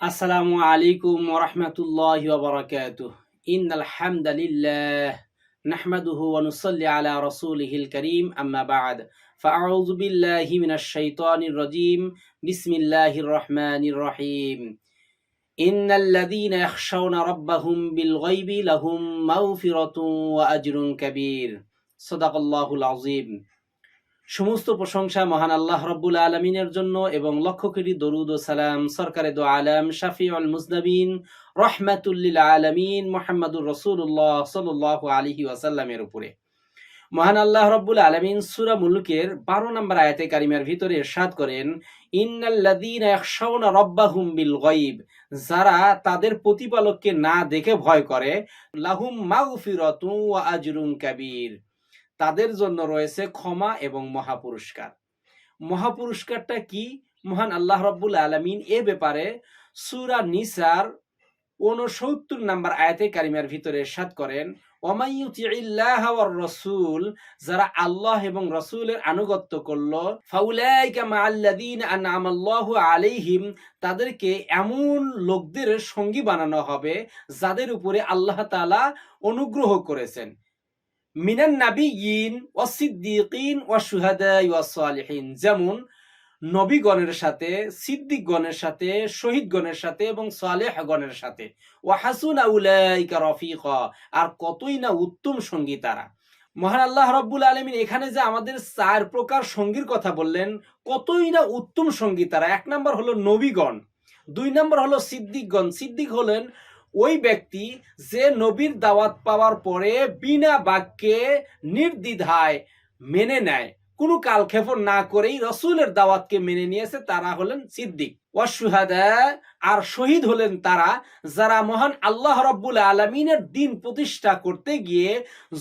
আসসালামু আলাইকুম ওরহমতুল্লাহ ওবরাকাতুহ ইন আলহামদুলিল্লাহ نحمده ونصلي على رسوله الكريم أما بعد فأعوذ بالله من الشيطان الرجيم بسم الله الرحمن الرحيم إن الذين يخشون ربهم بالغيب لهم مغفرة وأجر كبير صدق الله العظيم সমস্ত প্রশংসা মহান আল্লাহ রব্বুল আলমিনের জন্য এবং লক্ষ কোটি দরুদ ও সালাম, সরকারে দো আলম, শাফিউল মুজনবিন রহমাতুল্লিল আলমিন মোহাম্মদুর রসুল্লাহ সাল আলহি ওয়াসাল্লামের উপরে। মহান আল্লাহ রব্বুল আলমিন সুরা মুলুকের বারো নম্বর আয়াতে কারিমের ভিতরে এরশাদ করেন রাব্বাহুম বিল গায়ব যারা তাদের প্রতিপালককে না দেখে ভয় করে, লাহুম মাগফিরাতু ওয়া আজরুন কাবীর তাদের জন্য রয়েছে ক্ষমা এবং মহাপুরস্কার। মহাপুরস্কারটা কি? মহান আল্লাহ রব্বুল আলমিন এ ব্যাপারে সুরা নিসার উনসত্তর নাম্বার আয়াতে কারিমার ভিতরে সাত করেন রসুল যারা আল্লাহ এবং রসুলের আনুগত্য করল আলাইহিম তাদেরকে এমন লোকদের সঙ্গী বানানো হবে যাদের উপরে আল্লাহ তাআলা অনুগ্রহ করেছেন। মিনান নাবিয়িন ও সিদ্দিকিন ও সুহাদা সালিহিন। যেমন নবীগণের সাথে, সিদ্দিকগণের সাথে, শহীদগণের সাথে এবং সালেহগণের সাথে। ও হাসুন আউলাইকা রফিকা। আর কতই না উত্তম সঙ্গী তারা। মহান আল্লাহ রব্বুল আলমিন এখানে যে আমাদের চার প্রকার সঙ্গীর কথা বললেন, কতই না উত্তম সঙ্গী তারা। এক নম্বর হলো নবীগণ, দুই নম্বর হলো সিদ্দিকগণ। সিদ্দিক হলেন ওই ব্যক্তি যে নবীর দাওয়াত পাওয়ার পরে বিনা বাক্যে নির্দ্বিধায় মেনে নেয়। কোনো কালক্ষেপণ না করেই রসুলের দাওয়াতকে মেনে নিয়েছে, তারা হলেন সিদ্দিক। ওয়াসুহাদা আর শহীদ হলেন তারা, যারা মহান আল্লাহ রব্বুল আলমিনের দিন প্রতিষ্ঠা করতে গিয়ে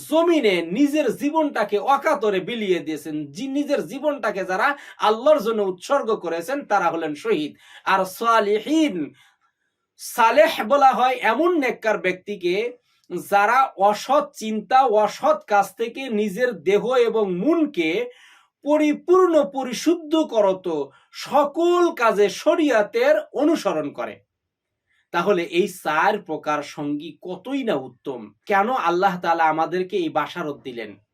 জমিনে নিজের জীবনটাকে অকাতরে বিলিয়ে দিয়েছেন। নিজের জীবনটাকে যারা আল্লাহর জন্য উৎসর্গ করেছেন, তারা হলেন শহীদ। আর সালিহীন সালেহ বলা হয় এমন নেককার ব্যক্তিকে যারা অসৎ চিন্তা, অসৎ কাজ থেকে নিজের দেহ এবং মনকে পরিপূর্ণ পরিশুদ্ধ করত, সকল কাজে শরিয়াতের অনুসরণ করে। তাহলে এই চার প্রকার সঙ্গী কতই না উত্তম? কেন আল্লাহ তালা আমাদেরকে এই বাসারত দিলেন?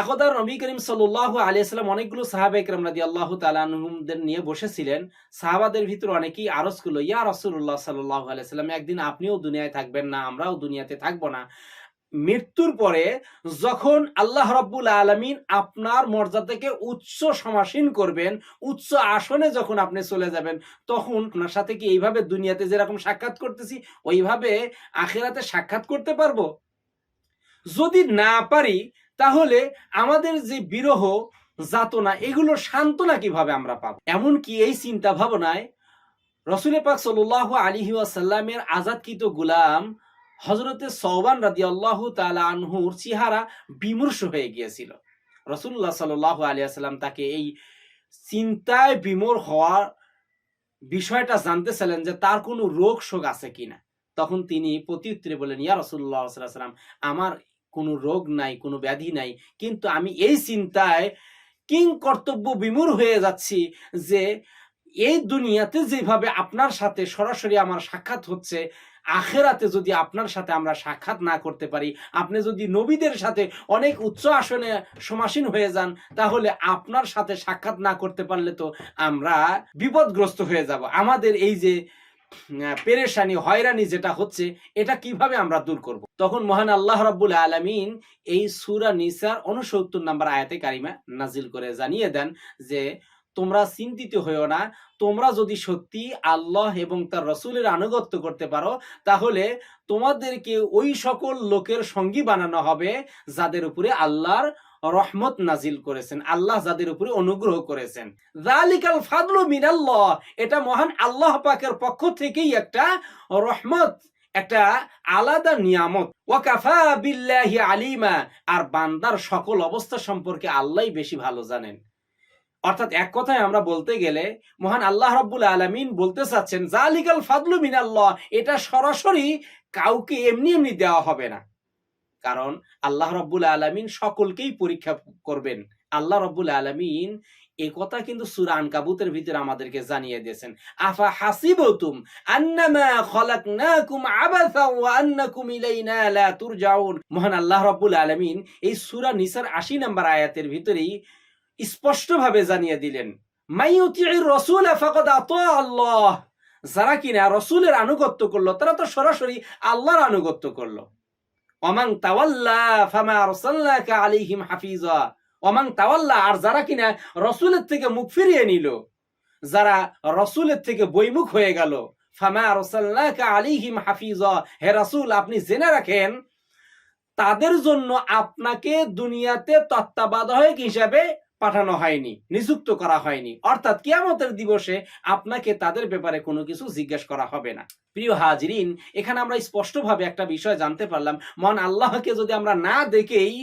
একদা নবী করিম সাল্লাহ আলিয়াল্লাম অনেকগুলো সাহাবা ইকরাম রাদি আল্লাহ তালানহুমদের নিয়ে বসেছিলেন। সাহাবাদের ভিতর অনেকেই আরজ করল, ইয়া রসুল্লাহ সাল্লাহ আলিয়াল্লাম একদিন আপনিও দুনিয়ায় থাকবেন না, আমরাও দুনিয়াতে থাকব না। মৃত্যুর পরে যখন আল্লাহ রব্বুল আলমিন আপনার মর্যাদাকে উচ্চ সমাসীন করবেন, উচ্চ আসনে যখন আপনি চলে যাবেন, তখন আপনার সাথে কি এইভাবে দুনিয়াতে যেরকম সাক্ষাৎ করতেছি, ওইভাবে আখেরাতে সাক্ষাৎ করতে পারব? যদি না পারি তাহলে আমাদের যে বিরহ, যাতনা, এগুলো সান্ত্বনা কীভাবে আমরা পাবো? এমনকি এই চিন্তা ভাবনায় রসুল পাক সাল আলী ওয়াসাল্লামের আজাদকৃত গুলাম হজরতে সৌবান রাদি আল্লাহ আনহুর চেহারা বিমর্ষ হয়ে গিয়েছিল। রসুল্লাহ সাল আলিয়াল্লাম তাকে এই চিন্তায় বিমর হওয়ার বিষয়টা জানতে জানতেছিলেন যে তার কোনো রোগ শোক আছে কিনা। তখন তিনি প্রত্যুত্তরে বলেন ইয়া রসুল্লাহ সাল্লাম আমার কোনো রোগ নাই, কোনো ব্যাধি নাই। কিন্তু আমি এই চিন্তায় কিং কর্তব্য বিমূর হয়ে যাচ্ছি যে এই দুনিয়াতে যেভাবে আপনার সাথে সরাসরি আমার সাক্ষাৎ হচ্ছে, আখেরাতে যদি আপনার সাথে আমরা সাক্ষাৎ না করতে পারি, আপনি যদি নবীদের সাথে অনেক উচ্চ আসনে সমাসীন হয়ে যান, তাহলে আপনার সাথে সাক্ষাৎ না করতে পারলে তো আমরা বিপদগ্রস্ত হয়ে যাব। আমাদের এই যে পেরেশানি, হয়রানি যেটা হচ্ছে, এটা কীভাবে আমরা দূর করব? তখন মহান আল্লাহ রাব্বুল আলমিন এই সুরা নিসার উনসত্তর নাম্বার আয়াতে কারিমা নাজিল করে জানিয়ে দেন যে, তোমরা চিন্তিত হয়েও না, তোমরা যদি সত্যি আল্লাহ এবং তার রসুলের আনুগত্য করতে পারো, তাহলে তোমাদেরকে ওই সকল লোকের সঙ্গী বানানো হবে যাদের উপরে আল্লাহর রহমত নাজিল করেছেন, আল্লাহ যাদের উপরে অনুগ্রহ করেছেন। জালিকাল ফাদলু মিনাল্লাহ, এটা মহান আল্লাহ পাকের পক্ষ থেকেই একটা রহমত, একটা আলাদা নিয়ামত। ওয়াকাফা বিল্লাহি আলিমা, আর বান্দার সকল অবস্থা সম্পর্কে আল্লাহ বেশি ভালো জানেন। অর্থাৎ এক কথায় আমরা বলতে গেলে, মহান আল্লাহ রব্বুল আলমিন বলতে চাচ্ছেন জালিকাল ফাদলু মিনাল্লাহ, এটা সরাসরি কাউকে এমনি এমনি দেওয়া হবে না। কারণ আল্লাহ রব্বুল আলমিন সকলকেই পরীক্ষা করবেন। আল্লাহ রব্বুল আলমিন এ কথা কিন্তু ভিতরে আমাদেরকে জানিয়ে দিয়েছেন। আফা আন্নামা আবাসা মহান আল্লাহ এই সূরা নিসার 80 নম্বর আয়াতের ভিতরেই স্পষ্টভাবে জানিয়ে দিলেন মাইয়ুতির রাসূল ফাকাদ আতা আল্লাহ। যারা কিনা রসুলের আনুগত্য করল, তারা তো সরাসরি আল্লাহর আনুগত্য করল। অমাং তাওয়াল্লা ফামা আরসাল্লাকা আলাইহিম হাফিজা। অমাং তাওয়াল্লা, আর যারা কিনা রসুলের থেকে মুখ ফিরিয়ে নিল, যারা রসুলের থেকে বৈমুখ হয়ে গেল, ফামা আরসালনাকা আলাইহিম হাফিজা। হে রাসূল, আপনি জেনে রাখেন, তাদের জন্য আপনাকে দুনিয়াতে তত্ত্বাবধায়ক হিসাবে পাঠানো হয়নি, নিযুক্ত করা হয়নি। অর্থাৎ কিয়ামতের দিবসে আপনাকে তাদের ব্যাপারে কোনো কিছু জিজ্ঞেস করা হবে না। প্রিয় হাজিরিন, এখানে আমরা স্পষ্টভাবে একটা বিষয় জানতে পারলাম। মন আল্লাহকে যদি আমরা না দেখেই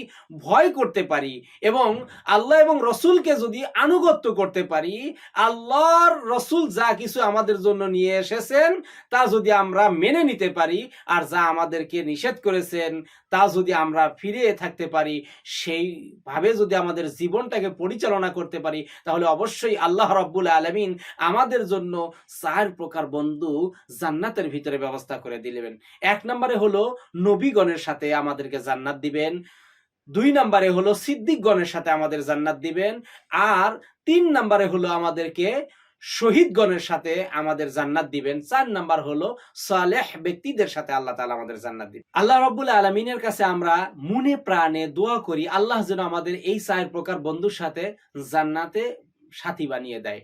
ভয় করতে পারি এবং আল্লাহ এবং রসুলকে যদি আনুগত্য করতে পারি, আল্লাহর রসুল যা কিছু আমাদের জন্য নিয়ে এসেছেন, তা যদি আমরা মেনে নিতে পারি আর যা আমাদেরকে নিষেধ করেছেন, তা যদি আমরা ফিরে থাকতে পারি, সেইভাবে যদি আমাদের জীবনটাকে পরিচালনা করতে পারি, তাহলে অবশ্যই আল্লাহ রব্বুল আলমিন আমাদের জন্য চার প্রকার বন্ধু জান্নাতের ভিতরে ব্যবস্থা করে দিলেন। এক নম্বরে হলো নবীগণের সাথে আমাদেরকে জান্নাত দিবেন। দুই নম্বরে হলো সিদ্দিকগণের সাথে আমাদের জান্নাত দিবেন। আর তিন নম্বরে হলো আমাদেরকে শহীদগণের সাথে আমাদের জান্নাত দিবেন। চার নাম্বার হলো সালেহ ব্যক্তিদের সাথে আল্লাহ তালা আমাদের জান্নাত দিবেন। আল্লাহ রব্বুল আলমিনের কাছে আমরা মনে প্রাণে দোয়া করি, আল্লাহ যেন আমাদের এই চায়ের প্রকার বন্ধুর সাথে জান্নাতে সাথী বানিয়ে দেয়।